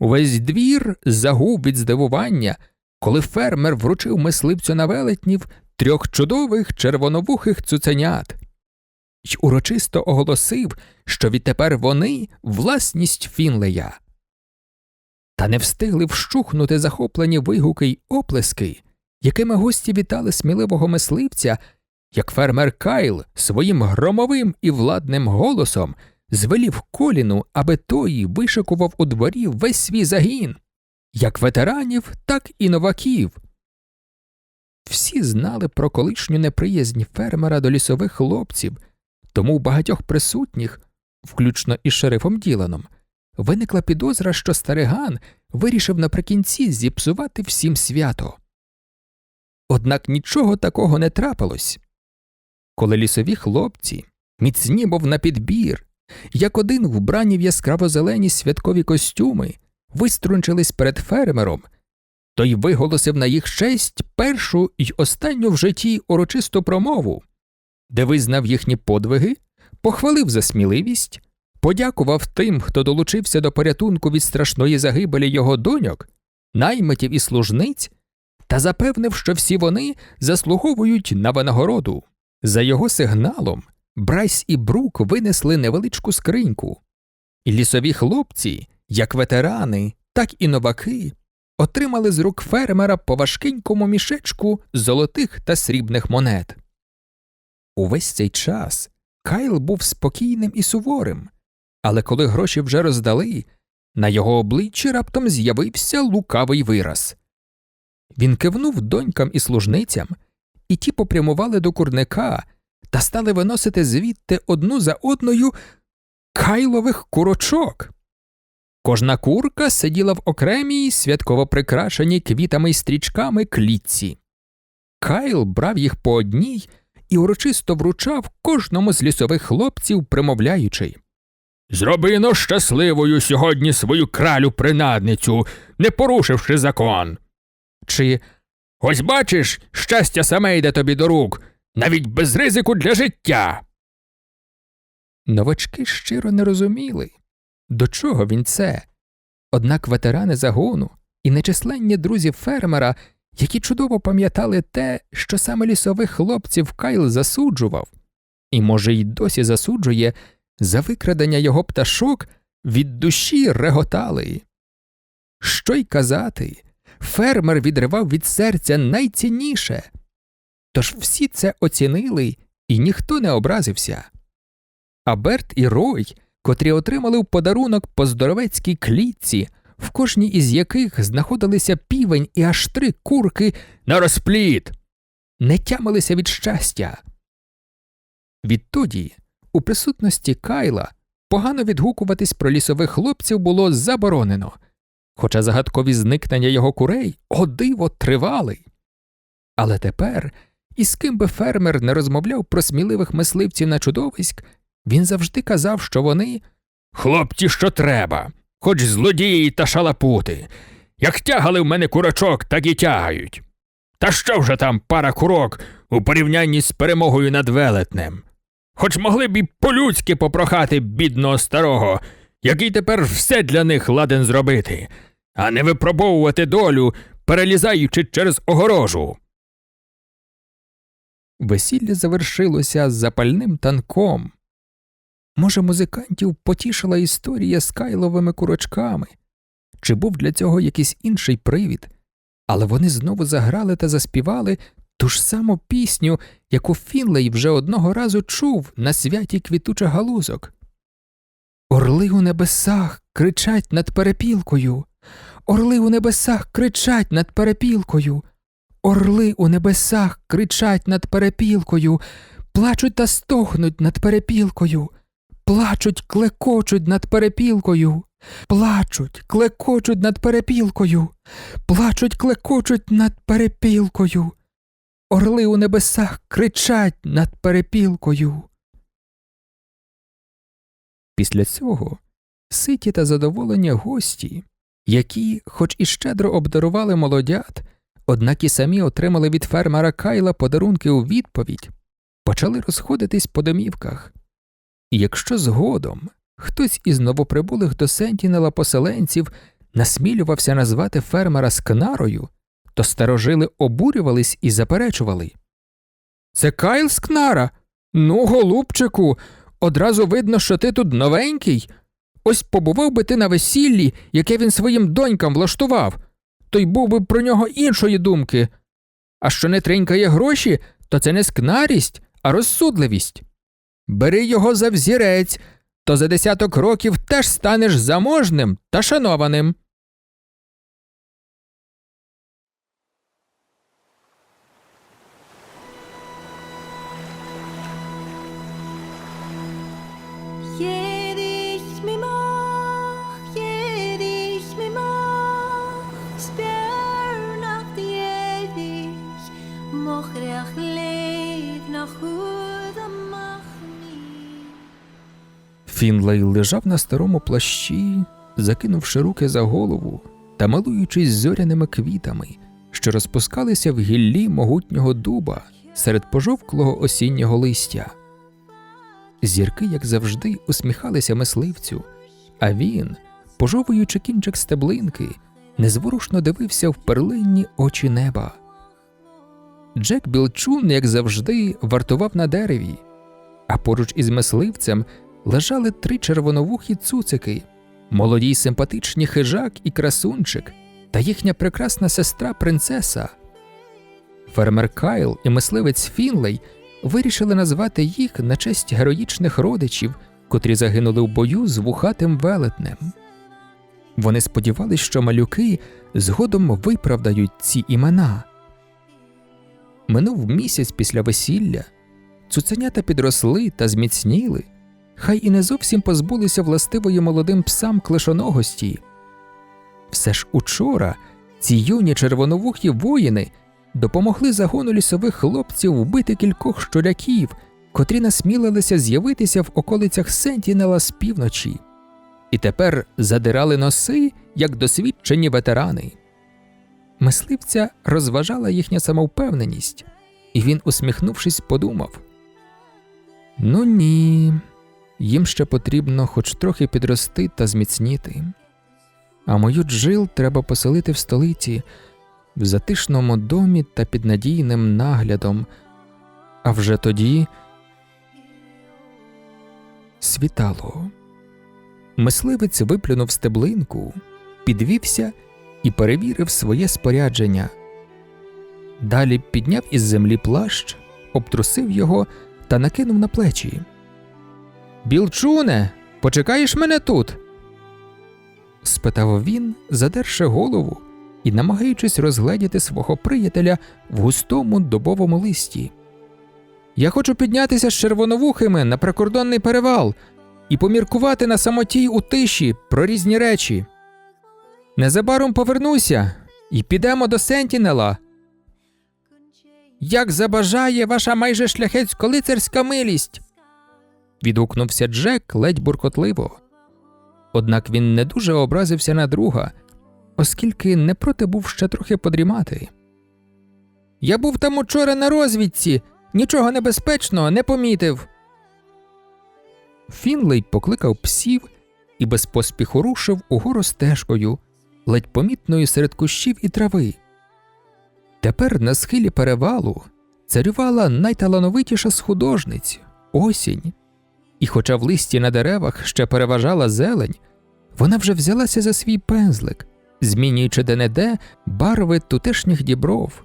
Увесь двір загув від здивування, коли фермер вручив мисливцю на велетнів трьох чудових червоновухих цуценят й урочисто оголосив, що відтепер вони власність Фінлея. Та не встигли вщухнути захоплені вигуки й оплески, якими гості вітали сміливого мисливця, як фермер Кайл своїм громовим і владним голосом звелів коліну, аби той вишикував у дворі весь свій загін, як ветеранів, так і новаків. Всі знали про колишню неприязнь фермера до лісових хлопців, тому у багатьох присутніх, включно із шерифом Діланом, виникла підозра, що стариган вирішив наприкінці зіпсувати всім свято. Однак нічого такого не трапилось. Коли лісові хлопці, міцні, мов на підбір, як один вбрані в яскраво зелені святкові костюми, виструнчились перед фермером, той виголосив на їх честь першу й останню в житті урочисту промову, де визнав їхні подвиги, похвалив за сміливість, подякував тим, хто долучився до порятунку від страшної загибелі його доньок, наймитів і служниць, та запевнив, що всі вони заслуговують на винагороду. За його сигналом Брайс і Брук винесли невеличку скриньку, і лісові хлопці, як ветерани, так і новаки, отримали з рук фермера по важкенькому мішечку золотих та срібних монет. Увесь цей час Кайл був спокійним і суворим, але коли гроші вже роздали, на його обличчі раптом з'явився лукавий вираз. Він кивнув донькам і служницям, і ті попрямували до курника та стали виносити звідти одну за одною кайлових курочок. Кожна курка сиділа в окремій святково прикрашеній квітами й стрічками клітці. Кайл брав їх по одній і урочисто вручав кожному з лісових хлопців, примовляючи Зроби но щасливою сьогодні свою кралю принадницю, не порушивши закон. Чи ось бачиш, щастя саме йде тобі до рук, навіть без ризику для життя. Новачки щиро не розуміли, до чого він це. Однак ветерани загону і нечисленні друзі фермера, які чудово пам'ятали те, що саме лісових хлопців Кайл засуджував, і, може, й досі засуджує, за викрадення його пташок від душі реготали. Що й казати, фермер відривав від серця найцінніше. Тож всі це оцінили, і ніхто не образився. А Берт і Рой, котрі отримали в подарунок по здоровецькій клітці, в кожній із яких знаходилися півень і аж три курки на розпліт, не тямилися від щастя. Відтоді, у присутності Кайла, погано відгукуватись про лісових хлопців було заборонено, хоча загадкові зникнення його курей о диво тривали. Але тепер, із ким би фермер не розмовляв про сміливих мисливців на чудовиськ, він завжди казав, що вони хлопці, що треба, хоч злодії та шалапути. Як тягали в мене курочок, так і тягають. Та що вже там пара курок у порівнянні з перемогою над велетнем? Хоч могли б і по-людськи попрохати бідного старого, який тепер все для них ладен зробити, а не випробовувати долю, перелізаючи через огорожу. Весілля завершилося запальним танком. Може, музикантів потішила історія з кайловими курочками, чи був для цього якийсь інший привід, але вони знову заграли та заспівали ту ж саму пісню, яку Фінлей вже одного разу чув на святі квітучих галузок. Орли у небесах кричать над перепілкою, орли у небесах кричать над перепілкою, орли у небесах кричать над перепілкою, плачуть та стогнуть над перепілкою, плачуть, клекочуть над перепілкою, плачуть, клекочуть над перепілкою, плачуть, клекочуть над перепілкою. Орли у небесах кричать над перепілкою. Після цього ситі та задоволення гості, які, хоч і щедро обдарували молодят, однак і самі отримали від фермера Кайла подарунки у відповідь, почали розходитись по домівках. І якщо згодом хтось із новоприбулих до Сентінела поселенців насмілювався назвати фермера скнарою, то старожили обурювались і заперечували. Це Кайл Скнара? Ну, голубчику, одразу видно, що ти тут новенький. Ось побував би ти на весіллі, яке він своїм донькам влаштував, то й був би про нього іншої думки. А що не тринькає гроші, то це не скнарість, а розсудливість. Бери його за взірець, то за десяток років теж станеш заможним та шанованим. Jedich Фінлей лежав на старому плащі, закинувши руки за голову та милуючись зоряними квітами, що розпускалися в гіллі могутнього дуба серед пожовклого осіннього листя. Зірки, як завжди, усміхалися мисливцю, а він, пожовуючи кінчик стеблинки, незворушно дивився в перлинні очі неба. Джек Білчун, як завжди, вартував на дереві, а поруч із мисливцем лежали три червоновухі цуцики, молоді й симпатичні хижак і красунчик та їхня прекрасна сестра принцеса. Фермер Кайл і мисливець Фінлей вирішили назвати їх на честь героїчних родичів, котрі загинули в бою з вухатим велетнем. Вони сподівались, що малюки згодом виправдають ці імена. Минув місяць після весілля, цуценята підросли та зміцніли, хай і не зовсім позбулися властивої молодим псам клишоногості. Все ж учора ці юні червоновухі воїни допомогли загону лісових хлопців вбити кількох щуряків, котрі насмілилися з'явитися в околицях Сентінела з півночі, і тепер задирали носи, як досвідчені ветерани. Мисливця розважала їхня самовпевненість, і він, усміхнувшись, подумав: Ну ні, їм ще потрібно хоч трохи підрости та зміцніти. А мою джил треба поселити в столиці, в затишному домі та під надійним наглядом. А вже тоді світало. Мисливець виплюнув стеблинку, підвівся і перевірив своє спорядження. Далі підняв із землі плащ, обтрусив його та накинув на плечі. Білчуне, почекаєш мене тут? спитав він, задерши голову і намагаючись розгледіти свого приятеля в густому дубовому листі. Я хочу піднятися з червоновухими на прикордонний перевал і поміркувати на самоті у тиші про різні речі. Незабаром повернуся і підемо до Сентінела. Як забажає ваша майже шляхетсько-лицарська милість. Відгукнувся Джек ледь буркотливо. Однак він не дуже образився на друга, оскільки не проти був ще трохи подрімати. Я був там учора на розвідці, нічого небезпечного не помітив. Фінлей покликав псів і без поспіху рушив угору стежкою, ледь помітною серед кущів і трави. Тепер на схилі перевалу царювала найталановитіша з художниць осінь. І хоча в листі на деревах ще переважала зелень, вона вже взялася за свій пензлик, змінюючи де-не-де барви тутешніх дібров.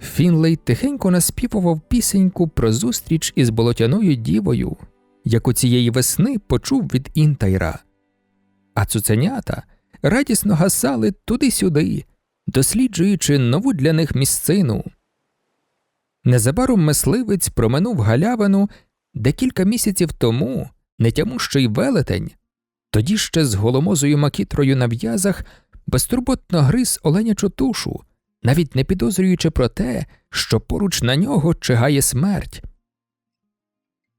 Фінлей тихенько наспівував пісеньку про зустріч із болотяною дівою, яку цієї весни почув від інтайра. А цуценята радісно гасали туди-сюди, досліджуючи нову для них місцину. Незабаром мисливець проминув галявину, де кілька місяців тому нетямущий велетень, тоді ще з голомозою макітрою на в'язах, безтурботно гриз оленячу тушу, навіть не підозрюючи про те, що поруч на нього чигає смерть.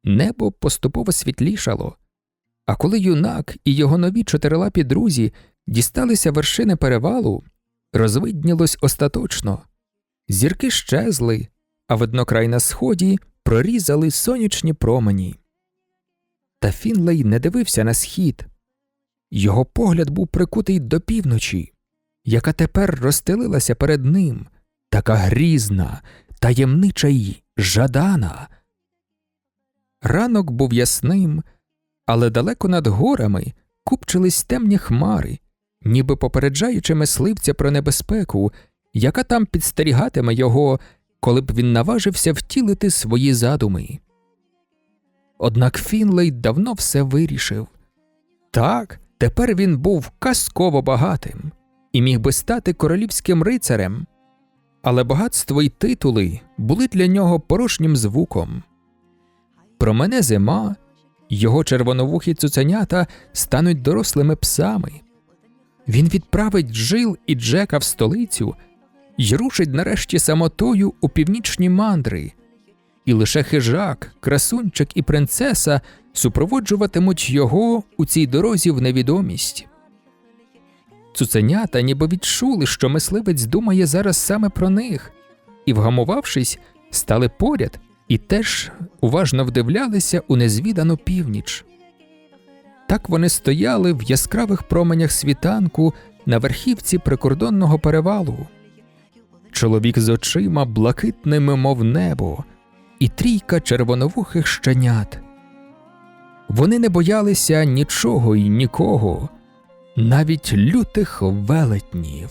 Небо поступово світлішало, а коли юнак і його нові чотирилапі друзі дісталися вершини перевалу, розвиднілось остаточно. Зірки щезли, а видно край на сході прорізали сонячні промені. Та Фінлей не дивився на схід. Його погляд був прикутий до півночі, яка тепер розстелилася перед ним, така грізна, таємнича й жадана. Ранок був ясним, але далеко над горами купчились темні хмари, ніби попереджаючи мисливця про небезпеку, яка там підстерігатиме його, коли б він наважився втілити свої задуми. Однак Фінлей давно все вирішив. Так, тепер він був казково багатим і міг би стати королівським рицарем, але багатство й титули були для нього порожнім звуком. Промене зима, його червоновухі цуценята стануть дорослими псами. Він відправить Джил і Джека в столицю й рушить нарешті самотою у північні мандри, і лише хижак, красунчик і принцеса супроводжуватимуть його у цій дорозі в невідомість. Цуценята ніби відчули, що мисливець думає зараз саме про них, і, вгамувавшись, стали поряд і теж уважно вдивлялися у незвідану північ. Так вони стояли в яскравих променях світанку на верхівці прикордонного перевалу. Чоловік з очима блакитними, мов небо, і трійка червоновухих щенят. Вони не боялися нічого і нікого, навіть лютих велетнів.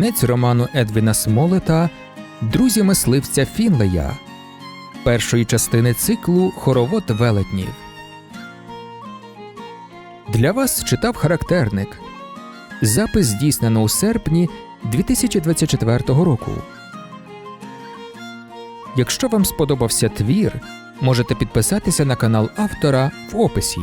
Кінець роману Едвіна Смолета Друзі мисливця Фінлея першої частини циклу Хоровод велетнів. Для вас читав характерник. Запис здійснено у серпні 2024 року. Якщо вам сподобався твір, можете підписатися на канал автора в описі.